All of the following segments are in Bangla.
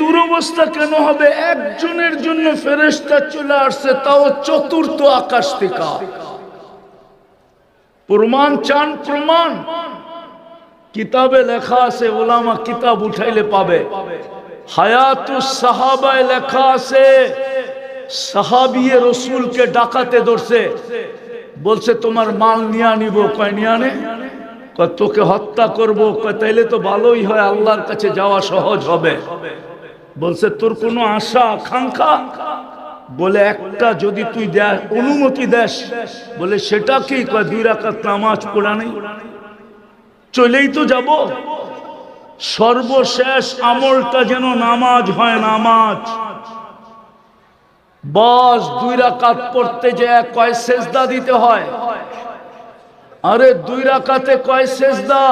দুরবস্থা কেন হবে? একজনের জন্য ফেরেস্তা চলে আসছে, তাও চতুর্থ আকাশ থেকে। প্রমাণ চান, প্রমাণ। কিতাবে লেখা আছে, ওলামা কিতাব উঠাইলে পাবে। হায়াতু সাহাবায় লেখা আছে, সাহাবিয়ে রসুলকে ডাকাতে ধরছে। বলছে, তোমার মাল নিয়ে আনিব। কয়, নিয়ে কয়, তোকে হত্যা করব। তাইলে তো ভালোই হয়, আল্লাহর কাছে যাওয়া সহজ হবে। বলছে, তোর কোনো আশা, আকাঙ্ক্ষা? বলে, একটা যদি তুই দেয়, অনুমতি দেস। বলে সেটা কি দুই রাকাত নামাজ পড়া নেই চলেই তো যাব। সর্বশেষ আমলটা যেন নামাজ হয় নামাজ। বস, দুই রাকাত পড়তে যে কয়, সেজদা দিতে হয়। আরে, দুই রাকাতে কয়, সেজদা?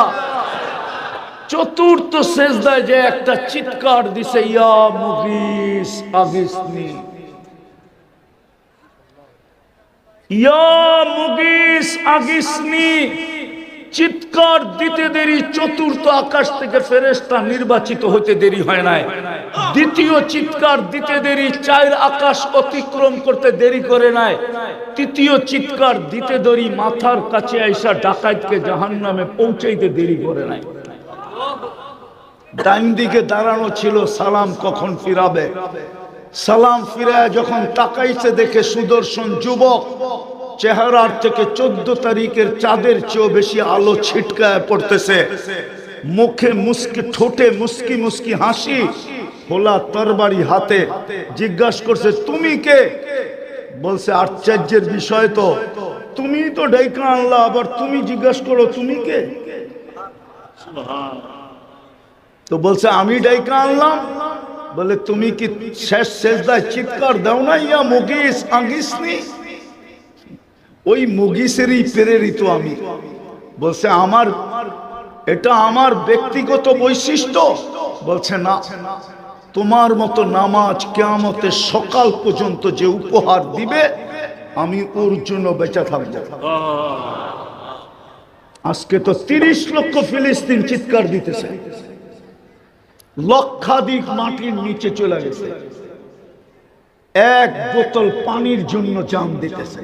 চতুর্থ সেজদায় যে একটা চিৎকার দিছে, ইয়া মুগিস আগিসনি ইয়া মুগিস আগিসনি চিৎকার দিতে দেরি, চতুর্থ আকাশ থেকে ফেরেস্তা নির্বাচিত হতে দেরি হয় নাই। দ্বিতীয় চিৎকার দিতে দেরি চার আকাশ অতিক্রম করতে দেরি করে নাই। তৃতীয় চিৎকার দিতে দেরি, মাথার কাছে আইসা ডাকাতকে জাহান নামে পৌঁছাইতে দেরি করে নাই। ডাইন দিকে দাঁড়ানো ছিল, সালাম কখন ফিরাবে? সালাম ফিরায় যখন তাকাইছে, দেখে সুদর্শন যুবক চেহারার থেকে চোদ্দ তারিখের চাঁদের চেয়েও বেশি আলো ছিটকায় পড়তেছে। মুখে মুস্কি, ঠোঁটে মুস্কি মুস্কি হাসি, হোলা তরবারি হাতে জিজ্ঞাসা করছে, তুমি কে? বলছে, আশ্চর্যের বিষয় তো তুমি তো ডাইকা আনলা, আবার তুমি জিজ্ঞাসা করো, তুমি কে? তো বলছে, আমি ডাইকা আনলাম। বলে, তুমি কি শেষ শেষ দায় চিৎকার দাও না, ইয়া মুগিস আঙ্গিসনি? ওই মুগিসেরই প্রেরিত আমি। বলছে, আমার, এটা আমার ব্যক্তিগত বৈশিষ্ট্য। বলছে, না, তোমার মতো নামাজ কেয়ামতে সকাল পর্যন্ত যে উপহার দিবে, আমি ওর জন্য বেঁচে থাকব। আজকে তো তিরিশ লক্ষ ফিলিস্তিন চিৎকার দিতেছে। লক্ষাধিক মাটির নিচে চলে গেছে। এক বোতল পানির জন্য জান দিতেছে।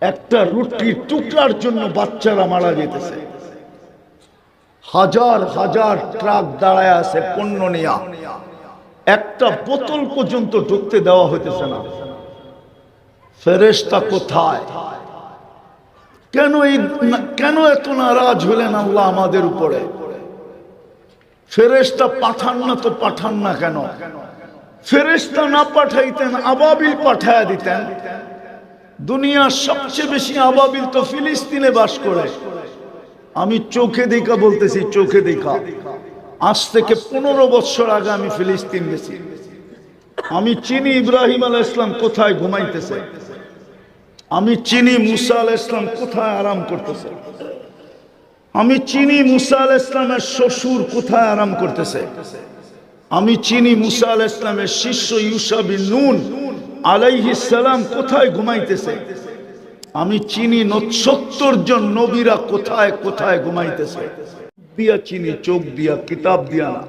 একটা রুটির টুকরার জন্য বাচ্চারা মারা যেতেছে। হাজার হাজার ট্রাক দাঁড়ায় আছে পণ্য নেয়া। একটা বোতল পর্যন্ত ঢুকতে দেওয়া হইতেছে না। ফেরেস্তা কোথায়? কেন এই কেন এত নারাজ হলেন আল্লাহ আমাদের উপরে? ফেরেস্তা পাঠান না তো পাঠান না কেন? ফেরেস্তা না পাঠাইতেন, আবাবিল পাঠায় দিতেন। দুনিয়ার সবচেয়ে বেশি আবাবিল তো ফিলিস্তিনে বাস করে। আমি চোখে দেখা বলতেছি, চোখে দেখা। আজ থেকে পনেরো বছর আগে আমি ফিলিস্তিন গেছি। আমি চিনি ইব্রাহিম আল ইসলাম কোথায় ঘুমাইতেছে? আমি চিনি মুসা আল ইসলাম কোথায় আরাম করতেছে? আমি চিনি মুসা আল ইসলামের শ্বশুর কোথায় আরাম করতেছে? আমি চিনি মুসা আল ইসলামের শিষ্য ইউসা বিন নুন আলাইহিস সালাম কোথায় ঘুমাইতেছে? আমি চিনি সত্তর জন নবীরা কোথায় কোথায় ঘুমাইতেছে? দিয়া চিনি, চোখ দিয়া, কিতাব দিয়া না।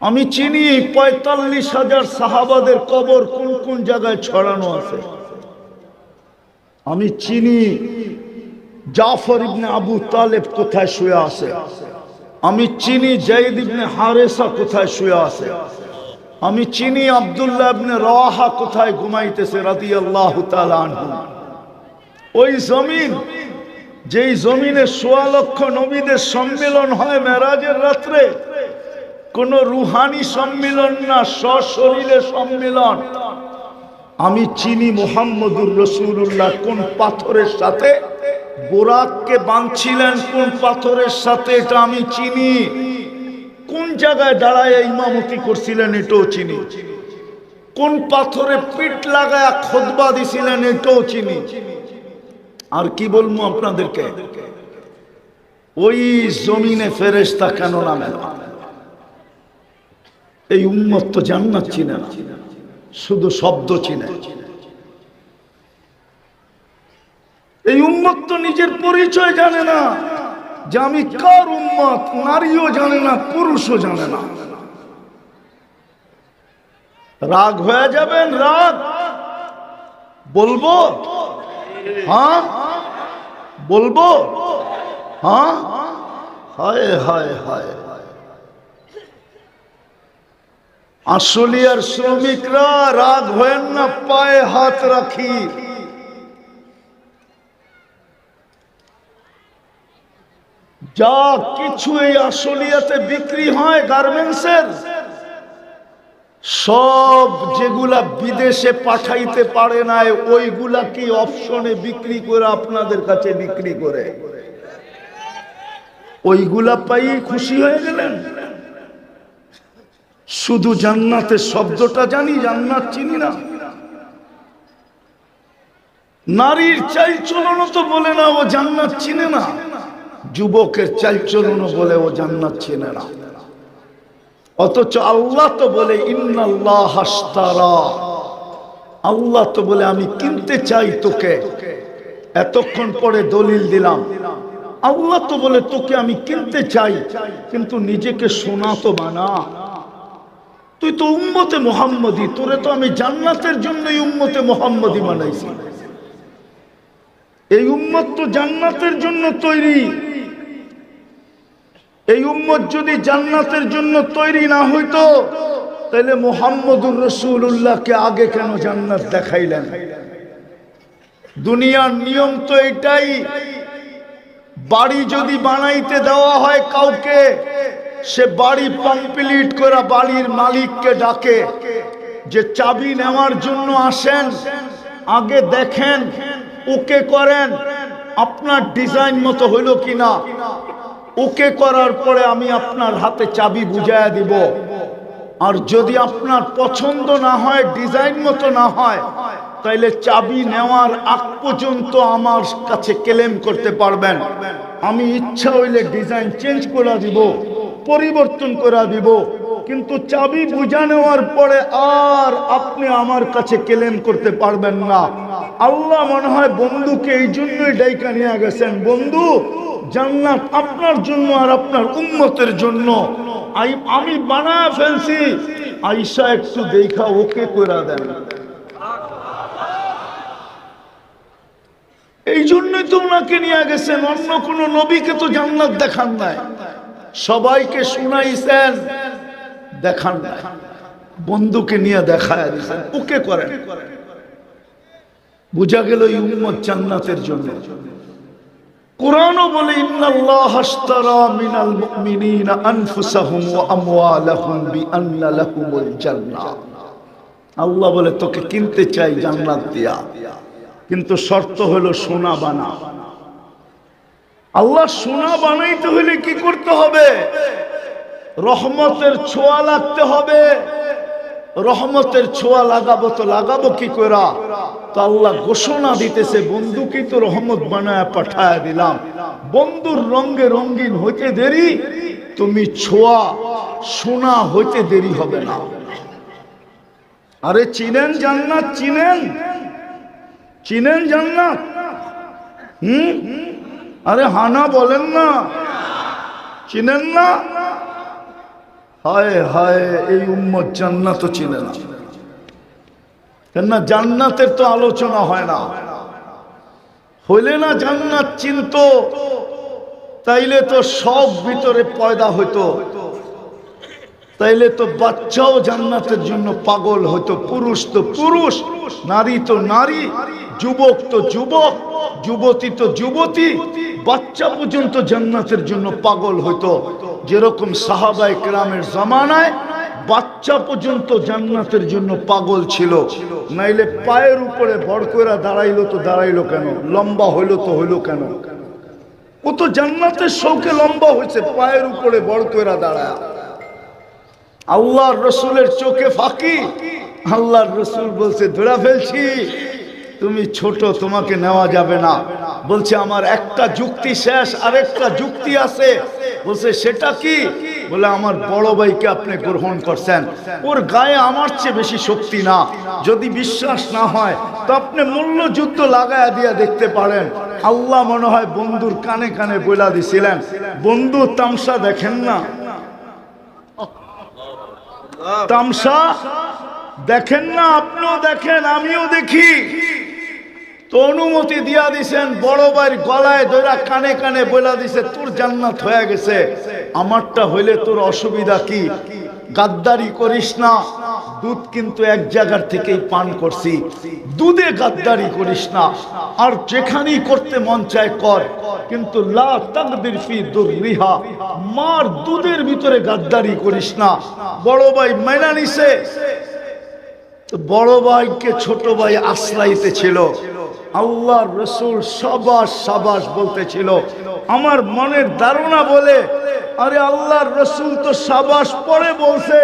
আমি চিনি পঁয়তাল্লিশ হাজার সাহাবাদের কবর কোন কোন জায়গায় ছড়ানো আছে? আমি চিনি জাফর ইবনে আবু তালেব কোথায় শুয়ে আছে? আমি চিনি জাইদ ইবনে হারেসা কোথায় শুয়ে আছে? আমি চিনি আবদুল্লাহ ইবনে রাহা কোথায় ঘুমাইতেছে রাদিয়াল্লাহু তাআলা আনহু। ওই জমিন, যেই জমিনে সোয়া লক্ষ নবীদের সম্মেলন হয় মেরাজের রাত্রে, কোন রুহানি সম্মেলন না সশরীরে সম্মেলন। আমি চিনি মোহাম্মদুর রসুল্লাহ কোন পাথরের সাথে বোরাককে বাঁধছিলেন কোন পাথরের সাথে এটা আমি চিনি। কোন জায়গায় দাঁড়ায় ইমামতি করছিলেন এটাও চিনি। কোন পাথরে পিঠ লাগায় খোদবা দিছিলেন এটাও চিনি। আর কি বলব আপনাদেরকে? ওই জমিনে ফেরেস্তা কেন নামে না? এই উন্মত তো জান্নাত চিনে না। শুধু শব্দ চিনে। এই উন্মত তো নিজের পরিচয় জানে না। যে আমি কার উন্মত নারীও জানে না, পুরুষও জানে না। রাগ হয়ে যাবেন রাগ? বলব? হ্যাঁ? বলব? হ্যাঁ হায় হায় হায়। আসলিয়ার শ্রমিকরা রাগ হয়েন না, পায়ে হাত রাখি। যা কিছু এই আসলিয়াতে বিক্রি হয় গার্মেন্টসের, সব যেগুলা বিদেশে পাঠাইতে পারে নাই, ওইগুলা কি অপশনে বিক্রি করে আপনাদের কাছে বিক্রি করে? ওইগুলা পাই খুশি হয়ে গেলেন। শুধু জান্নাতের শব্দটা জানি, জান্নাত চিনি না। নারীর চাই চলনও তো বলে না, ও জান্নাত চিনে না। যুবকের চাল চলনও বলে ও জান্নাত চিনে না। অথচ আল্লাহ তো বলে, ইন্নাল্লাহ আল্লাহ তো বলে, আমি কিনতে চাই তোকে। এতক্ষণ পরে দলিল দিলাম। আল্লাহ তো বলে, তোকে আমি কিনতে চাই, কিন্তু নিজেকে শোনা তো বানা। তুই তো উম্মতে মোহাম্মদী, তোরে তো আমি জান্নাতের জন্যই উম্মতে মোহাম্মদী বানাইছি। এই উম্মত তো জান্নাতের জন্য তৈরি। এই উম্মত যদি জান্নাতের জন্য তৈরি না হইতো তাহলে মোহাম্মদুর রসুল্লাহকে আগে কেন জান্নাত দেখাইলেন? দুনিয়ার নিয়ম তো এটাই, বাড়ি যদি বানাইতে দেওয়া হয় কাউকে, সে বাড়ি কমপ্লিট করে বাড়ির মালিককে ডাকে, যে চাবি নেওয়ার জন্য আসেন, আগে দেখেন, ওকে করেন, আপনার ডিজাইন মতো হইল কিনা? ওকে করার পরে আমি আপনার হাতে চাবি বুঝাইয়া দিব। আর যদি আপনার পছন্দ না হয়, ডিজাইন মতো না হয়, তাইলে চাবি নেওয়ার আগ পর্যন্ত আমার কাছে ক্লেম করতে পারবেন। আমি ইচ্ছা হইলে ডিজাইন চেঞ্জ করে দিব, পরিবর্তন করে দিব। কিন্তু চাবি বুঝা নেওয়ার পরে আর আপনি আমার কাছে ক্লেম করতে পারবেন না। আল্লাহ মনে হয় বন্ধুকে এই জন্যই ডাইকা নিয়ে গেছেন। বন্ধু জান্নাত আপনার জন্য আর আপনার উন্মতের জন্য। আমি বানায় ফেলছি। আইসা একটু দেখা ওকে করে দেন। এই জন্যই তো ওনাকে নিয়ে গেছেন, অন্য কোন নবীকে তো জান্নাত দেখান নাই। সবাইকে শুনাইছেন, দেখান বন্ধুকে নিয়ে দেখায় দিছেন, ওকে করেন। বুঝা গেল এই উম্মত জান্নাতের জন্য। কোরআনও বলে মিনাল আল্লাহ বলে, তোকে কিনতে চাই জান্নাত দিয়া। কিন্তু শর্ত হলো সোনা বানা। আল্লাহ সোনা বানাইতে হলে কি করতে হবে? রহমতের ছোঁয়া লাগতে হবে। রহমতের ছোঁয়া লাগাবো তো লাগাবো কি করা তো আল্লাহ ঘোষণা দিতেছে বন্ধুকে তো রহমত বানায় পাঠায় দিলাম। বন্ধুর রঙ্গে রঙ্গিন হইতে দেরি, তুমি ছোঁয়া, সোনা হইতে দেরি হবে না। আরে চিনেন জান্নাত, চিনেন? চিনেন জান্নাত? হুম? আরে হানা বলেন না। চিনেন না? হায় হায়, এই উম্মত জান্নাত চিনে না। জান্নাতের তো আলোচনা হয় না। হইলে না জান্নাত চিনত, তাইলে তো সব ভিতরে পয়দা হইতো। তাইলে তো বাচ্চাও জান্নাতের জন্য পাগল হতো পুরুষ তো পুরুষ, নারী তো নারী, যুবক তো যুবক, যুবতী তো যুবতী, বাচ্চা পর্যন্ত জান্নাতের জন্য পাগল হতো যেরকম সাহাবাই কেরামের জামানায় বাচ্চা পর্যন্ত জান্নাতের জন্য পাগল ছিল। নাইলে পায়ের উপরে করে দাঁড়াইলো তো দাঁড়াইলো কেন? লম্বা হইল তো হইল কেন? ও তো জান্নাতের শৌকে লম্বা হয়েছে পায়ের উপরে বড় করে দাঁড়ায়। আল্লাহর রসুলের চোখে ফাঁকি। আল্লাহর রসুল বলছে, ধরা ফেলছি। তুমি ছোট, তোমাকে নেওয়া যাবে না। বলছে, আমার একটা যুক্তি শেষ, আরেকটা যুক্তি আছে। বলছে, সেটা কি? বলে, আমার বড় ভাইকে আপনি গ্রহণ করছেন। ওর গায়ে আমার চেয়ে বেশি শক্তি না। যদি বিশ্বাস না হয়, তো আপনি মূল্য যুদ্ধ লাগায়া দিয়া দেখতে পারেন। আল্লাহ মনে হয় বন্ধুর কানে কানে বইলা দিছিলেন। বন্ধু, তামসা দেখেন না? তামসা দেখেন না? আপনিও দেখেন, আমিও দেখি। তো অনুমতি দিয়া দিছেন, বড় ভাইয়ের গলায় ধরা কানে কানে বলা দিছে, তোর জান্নাত হয়ে গেছে। আমারটা হইলে তোর অসুবিধা কি? গাদ্দারি করিস না। দুধ কিন্তু এক জায়গার থেকেই পান করছি। দুধে গাদ্দারি করিস না। আর যেখানেই করতে মন চায় কর। কিন্তু দুররিহা মার দুধের ভিতরে গাদ্দারি করিস না। বড় ভাই মাইনা নিছে। বড় ভাইকে ছোট ভাই আশ্রাইতে ছিল। আল্লাহ রসুল সাবাস সাবাস বলতেছিল। আমার মনের ধারণা বলে আরে আল্লাহর রসুল তো সাবাস পরে বলছে।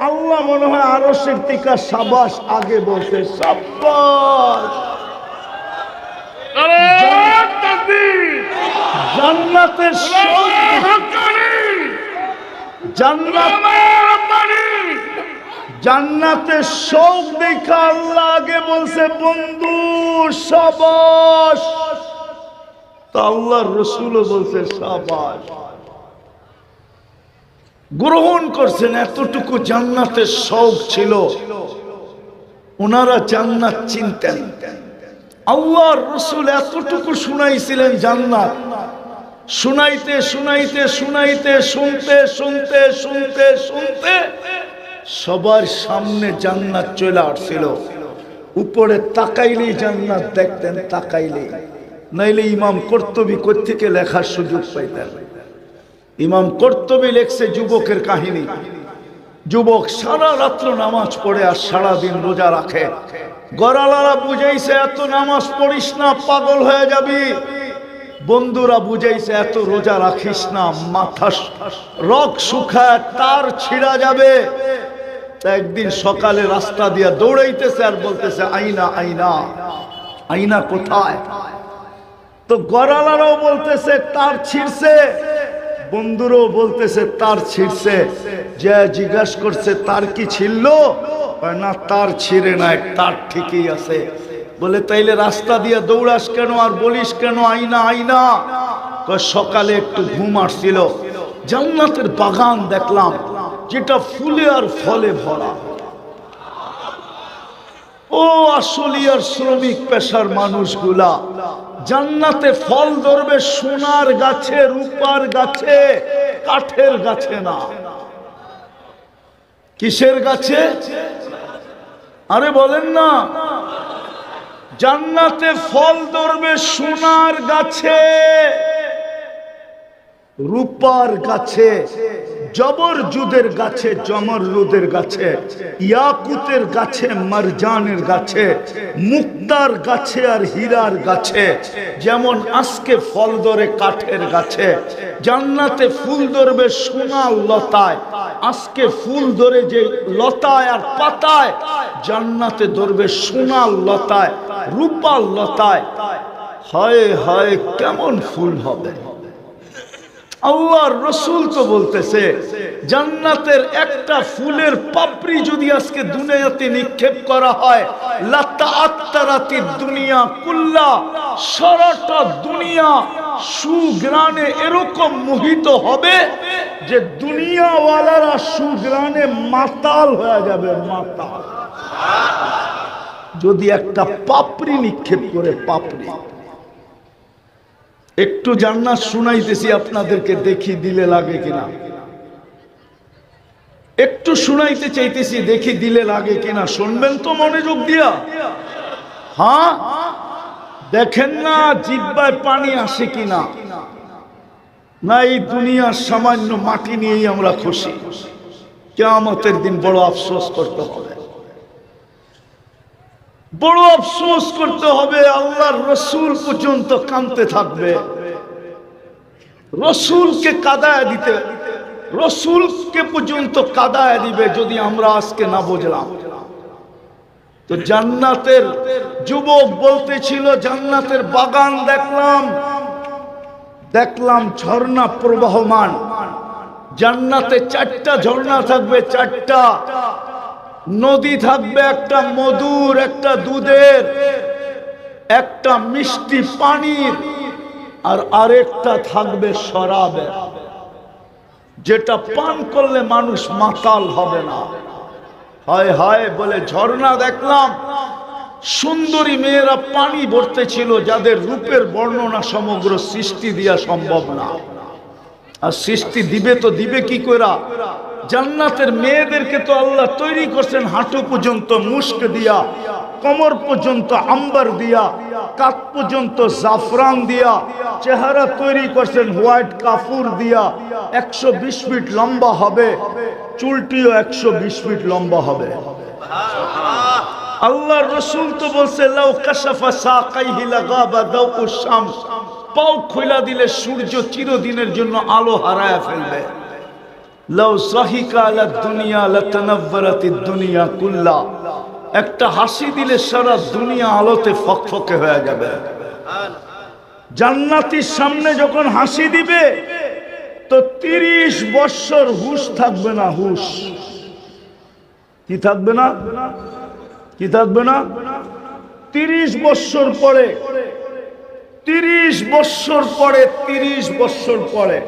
আল্লাহ মনে হয় আরও টিকা সাবাস আগে বলছে। সাবাস! জান্নাতের সব- জান্নাত জান্নাতের শোক দেখা আল্লাহ আগে বলছে, বন্ধু, সাবাস। তা আল্লাহর রসুলও বলছে, সাবাস। গ্রহণ করছেন, এতটুকু জান্নাতের শোক ছিল। ওনারা জান্নাত চিনতেন। আল্লাহর রসুল এতটুকু শুনাইছিলেন জান্নাত। শুনাইতে শুনাইতে শুনাইতে, শুনতে শুনতে শুনতে শুনতে সবার সামনে জান্নাত চলে আসছিল। উপরে তাকাইলেই জান্নাত দেখতেন, তাকাইলেই। নাইলে ইমাম কর্তবী কোথেকে লেখার সুযোগ পাইতেন। ইমাম কর্তবী লেখছে যুবকের কাহিনী। যুবক সারা রাত্র নামাজ পড়ে আর সারা দিন রোজা রাখে। গড়ালারা বুঝাইছে, এত নামাজ পড়িস না, পাগল হয়ে যাবি। বন্ধুরা বুঝাইছে, এত রোজা রাখিস না মাথা রক শুকায়, তার ছিঁড়া যাবে। তা একদিন সকালে রাস্তা দিয়া দৌড়াইতেছে আর বলতেছে, আইনা আইনা আইনা কোথায়? তো গড়ালারাও বলতেছে, তার ছিঁড়ছে। বন্ধুরও বলতেছে, তার ছিঁড়ছে। যে জিজ্ঞাসা করছে, তার কি ছিল না, তার ছিঁড়ে নাই, তার ঠিকই আছে। বলে, তাইলে রাস্তা দিয়ে দৌড়াস কেন আর বলিস কেন, আইনা আইনা? সকালে একটু ঘুম আসছিল। জান্নাতের বাগান দেখলাম। যেটা ফুলে আর ফলে ভরা। ও আসলিয়ার শ্রমিক পেশার মানুষগুলা, জান্নাতে ফল ধরবে সোনার গাছে, রূপার গাছে, কাঠের গাছে না। কিসের গাছে? আরে বলেন না। জান্নাতে ফল ধরবে সোনার গাছে। রূপার গাছে, জবর জুদের গাছে, জমর রুদের গাছে, ইয়াকুতের গাছে, মারজানের গাছে, মুক্তার গাছে আর হীরার গাছে, যেমন আজকে ফল ধরে কাঠের গাছে, জান্নাতে ফুল ধরবে সোনার লতায়, আজকে ফুল ধরে যে লতায় আর পাতায়, জান্নাতে ধরবে সোনার লতায়, রূপার লতায়, হয় হয় কেমন ফুল হবে। আল্লাহর রসুল তো বলতেছে, জান্নাতের একটা ফুলের পাপড়ি যদি আজকে দুনিয়াতে নিক্ষেপ করা হয়, লাতা আত্মারাতি দুনিয়া কুল্লা, সারাটা দুনিয়া সুগ্রানে এরকম মোহিত হবে যে দুনিয়াওয়ালারা সুগ্রানে মাতাল হয়ে যাবে, মাতাল। যদি একটা পাপড়ি নিক্ষেপ করে, পাপড়ি। একটু জান্নাত শুনাইতেছি, আপনাদেরকে দেখি দিলে লাগে কিনা। একটু শুনাইতে চাইতেছি, দেখি দিলে লাগে কিনা। শুনবেন তো মনোযোগ দিয়া। হ্যাঁ? দেখেন না জিব্বায় পানি আসে কিনা। না, এই দুনিয়ার সামান্য মাটি নিয়েই আমরা খুশি। কেয়ামতের দিন বড় আফসোস করতে হবে। বড় আফসোস করতে হবে, আল্লাহর রসুল পর্যন্ত কানতে থাকবে। রসুলকে কাদায় দিতে, রসুলকে পর্যন্ত কাদায় দিবে যদি আমরা আজকে না বুঝলাম। তো জান্নাতের যুবক বলতেছিল, জান্নাতের বাগান দেখলাম দেখলাম ঝর্ণা প্রবাহমান। জান্নাতে চারটা ঝর্ণা থাকবে, চারটা নদী থাকবে একটা মধুর, একটা দুধের, একটা মিষ্টি পানির, আর আরেকটা থাকবে যেটা পান করলে মানুষ মাতাল হবে না। হায় হায় বলে ঝর্ণা দেখলাম, সুন্দরী মেয়েরা পানি ভরতে ছিল যাদের রূপের বর্ণনা সমগ্র সৃষ্টি দিয়া সম্ভব না। আর সৃষ্টি দিবে তো দিবে কি করা জান্নাতের মেয়েদেরকে তো আল্লাহ তৈরি করছেন হাঁটু পর্যন্ত মুস্ক দিয়া, কমর পর্যন্ত আম্বার দিয়া কাত পর্যন্ত জাফরান দিয়া, চেহারা তৈরি করছেন হোয়াইট কাপুর দিয়া, একশো বিশ ফিট লম্বা হবে, চুলটিও একশো বিশ ফিট লম্বা হবে। আল্লাহর রসুল তো বলছে, লাউ কাশাফা সাকাইহি লাগাবা দাউ শামস। পাও খোলা দিলে সূর্য চিরদিনের জন্য আলো হারায় ফেলবে। দুনিয়া কুল্লা। একটা হাসি দিলে সারা দুনিয়া আলোতে ফকফকে হয়ে যাবে। জান্নাতির সামনে যখন হাসি দিবে, তো তিরিশ বৎসর হুশ থাকবে না হুশ। কি থাকবে না? কি থাকবে না? তিরিশ বৎসর পরে তিরিশ বৎসর পরে তিরিশ বৎসর পরে।